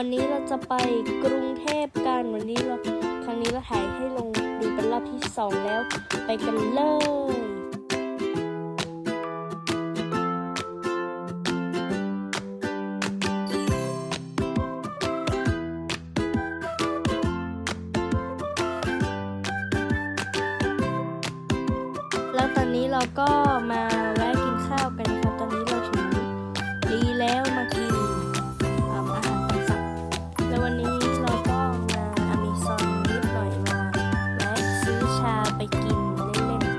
วันนี้เราจะไปกรุงเทพกันวันนี้เราครั้งนี้เราถ่ายให้ลงดูเป็นรอบที่สองแล้ว ไปกันเลยแล้วตอนนี้เราก็มาแว กินเล่นๆ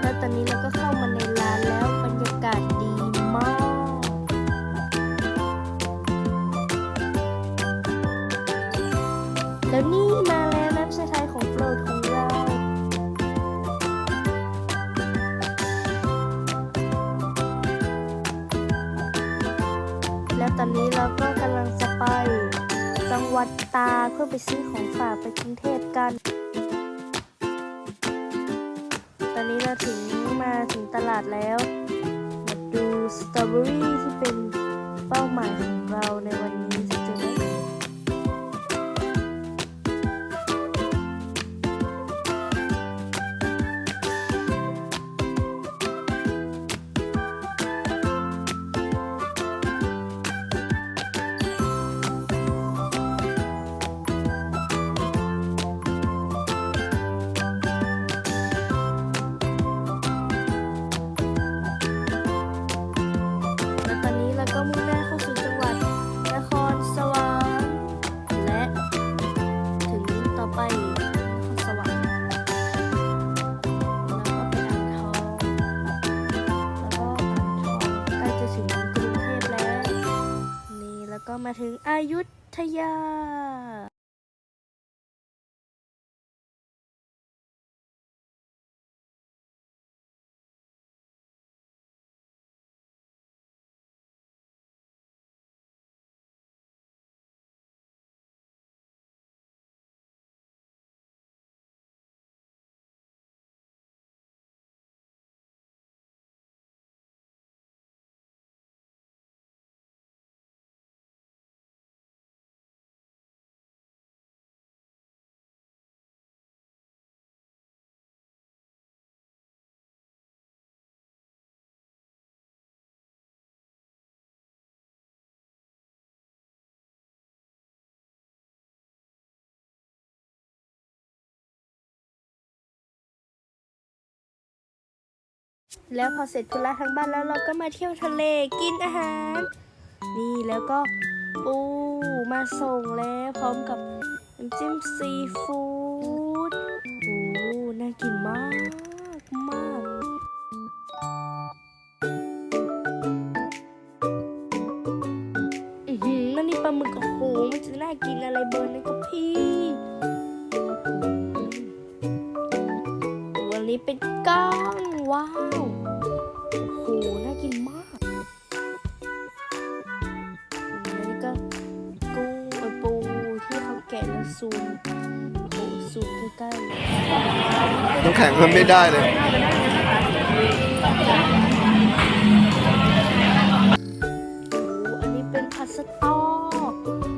แล้วตอนนี้เราก็เข้ามาในร้านแล้วบรรยากาศดีมากแล้วนี่มาแล้ว แล้วตอนนี้เราก็กำลังจะไป จังหวัดตาเพื่อไปซื้อของฝากไปกรุงเทพกัน ตอนนี้เราถึงมาถึงตลาดแล้ว มาดูสตรอเบอรี่ที่เป็นเป้าหมายของเราในวัน ถึงอยุธยา แล้วพอเสร็จธุระทางบ้านแล้วเราก็มาเที่ยวทะเลกินอาหาร นี่แล้วก็ปูมาส่งแล้วพร้อมกับน้ำจิ้มซีฟู้ดโอ้น่ากินมาก ซูมโอ้โหซูมใกล้ๆเลยน้ำแข็งมันไม่ได้เลยโอ้โหอันนี้เป็นผัดสตอ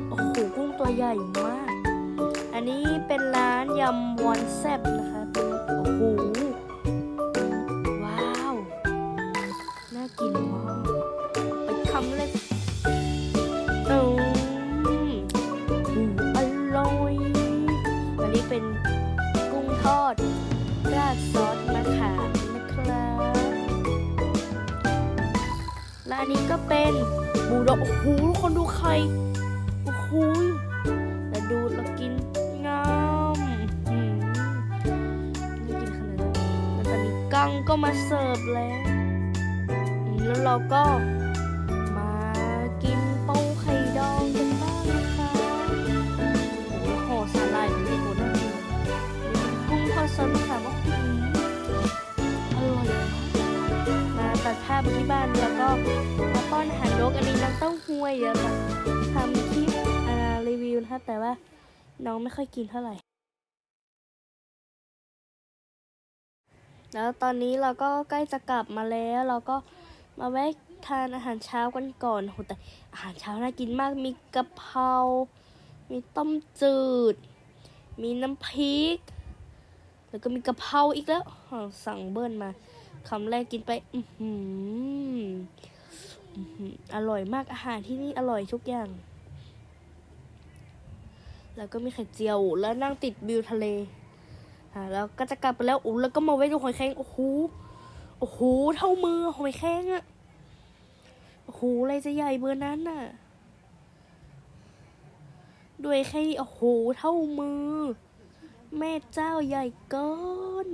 โอ้โหกุ้งตัวใหญ่มาก อันนี้เป็นร้านยำวอนแซบนะคะเป็นโอ้โห ว้าว น่ากินมาก ไปคำเลย อันนี้ก็เป็นบูดอกโอ้โหคนดูไข่โอ้โหแล้วดูดแล้วกินงามอืมไม่กินขนาดนั้นแล้วตอนนี้กังก็มาเสิร์ฟแล้ว แล้วเราก็ น้ำเต้าหู้เยอะค่ะทำคลิปรีวิวนะคะแต่ว่าน้องไม่ค่อยกินเท่าไหร่ แล้วตอนนี้เราก็ใกล้จะกลับมาแล้ว เราก็มาแวะทานอาหารเช้ากันก่อนโหแต่อาหารเช้าน่ากินมาก มีกะเพรา มีต้มจืด มีน้ำพริก แล้วก็มีกะเพราอีกแล้วอ้าวสั่งเบิ้ลมาคำแรกกินไป อือหือ อร่อยมากอาหารที่นี่อร่อยทุกอย่าง แล้วก็มีไข่เจียวแล้วนั่งติดวิวทะเลอ่าแล้วก็จะกลับไปแล้วอู้แล้วก็มาไว้ดูหอยแครงโอ้โหโอ้โหเท่ามือหอยแครงอะโอ้โหอะไรจะใหญ่เบอร์นั้นน่ะด้วยแค่โอ้โหเท่ามือ แม่เจ้าใหญ่เกิน